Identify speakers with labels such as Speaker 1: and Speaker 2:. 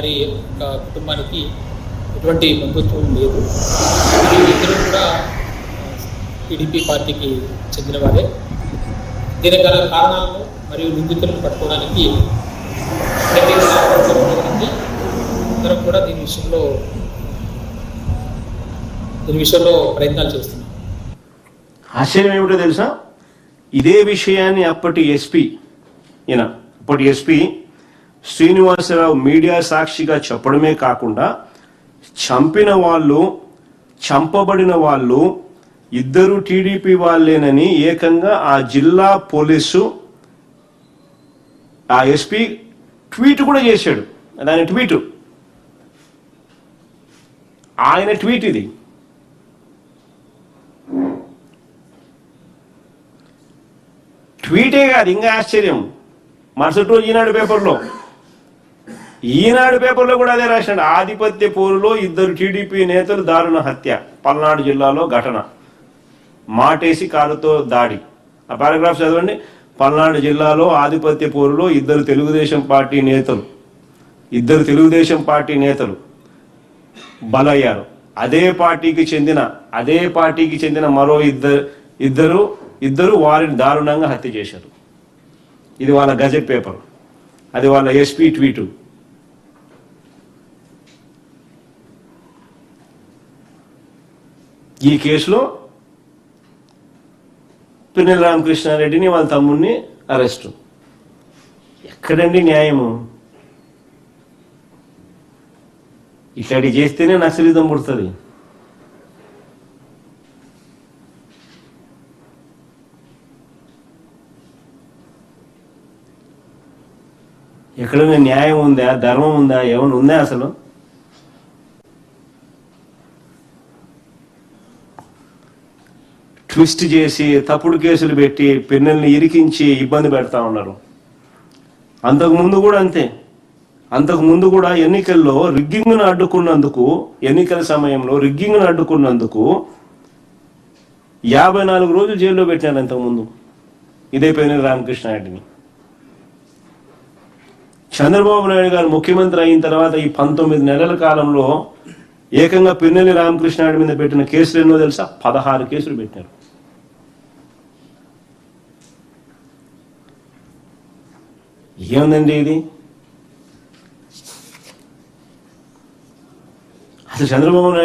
Speaker 1: వారి యొక్క కుటుంబానికి ఎటువంటి బంధుత్వం లేదు. మరియు ఇద్దరు కూడా టీడీపీ పార్టీకి చెందిన వారే. దీనికి గల కారణాలను మరియు నిందితులను పట్టుకోవడానికి జరిగింది అందరం కూడా దీని విషయంలో దీని విషయంలో ప్రయత్నాలు చేస్తున్నాం
Speaker 2: ఆశ్చర్యం ఏమిటో తెలుసా? ఇదే విషయాన్ని అప్పటి ఎస్పీ ఈయన అప్పటి ఎస్పీ శ్రీనివాసరావు మీడియా సాక్షిగా చెప్పడమే కాకుండా చంపిన వాళ్ళు చంపబడిన వాళ్ళు ఇద్దరు టీడీపీ వాళ్ళేనని ఏకంగా ఆ జిల్లా పోలీసు ఆ ఎస్పీ ట్వీట్ కూడా చేశాడు. దాని ట్వీట్. ఆయన ట్వీట్ ఇది. ట్వీటే కాదు ఇంకా ఆశ్చర్యం. మరుసటి రోజు ఈనాడు పేపర్లో. ఈనాడు పేపర్లో కూడా అదే రాశాడు. ఆధిపత్య పోరులో ఇద్దరు టీడీపీ నేతలు దారుణ హత్య. పల్నాడు జిల్లాలో ఘటన. మాటేసి కారుతో దాడి. ఆ పారాగ్రాఫ్ చదవండి. పల్నాడు జిల్లాలో ఆధిపత్య పోరులో ఇద్దరు తెలుగుదేశం పార్టీ నేతలు. ఇద్దరు తెలుగుదేశం పార్టీ నేతలు బలయ్యారు. అదే పార్టీకి చెందిన అదే పార్టీకి చెందిన మరో ఇద్దరు ఇద్దరు ఇద్దరు వారిని దారుణంగా హత్య చేశారు. ఇది వాళ్ళ గజెట్ పేపర్. అది వాళ్ళ ఎస్పీ ట్వీటు. ఈ కేసులో పిన్నెల రామకృష్ణారెడ్డిని వాళ్ళ తమ్ముడిని అరెస్టు. ఎక్కడండి న్యాయము? ఇట్లాంటి చేస్తేనే నక్సలిజం పుడుతుంది. ఎక్కడైనా న్యాయం ఉందా? ధర్మం ఉందా? ఏమైనా ఉందా అసలు? ట్విస్ట్ చేసి తప్పుడు కేసులు పెట్టి పిన్నల్ని ఇరికించి ఇబ్బంది పెడతా ఉన్నారు. అంతకు ముందు కూడా అంతే. అంతకు ముందు కూడా ఎన్నికల్లో రిగ్గింగ్ను అడ్డుకున్నందుకు ఎన్నికల సమయంలో రిగ్గింగ్ను అడ్డుకున్నందుకు యాభై నాలుగు రోజులు జైల్లో పెట్టాను అంతకుముందు ఇదే పిన్నెల రామకృష్ణారెడ్డిని. చంద్రబాబు నాయుడు గారు ముఖ్యమంత్రి అయిన తర్వాత ఈ పంతొమ్మిది నెలల కాలంలో ఏకంగా పిన్నెల్లి రామకృష్ణారెడ్డి మీద పెట్టిన కేసులు ఎన్నో తెలుసా? పదహారు కేసులు పెట్టారు ఏముందండి ఇది? అసలు చంద్రబాబు నాయుడు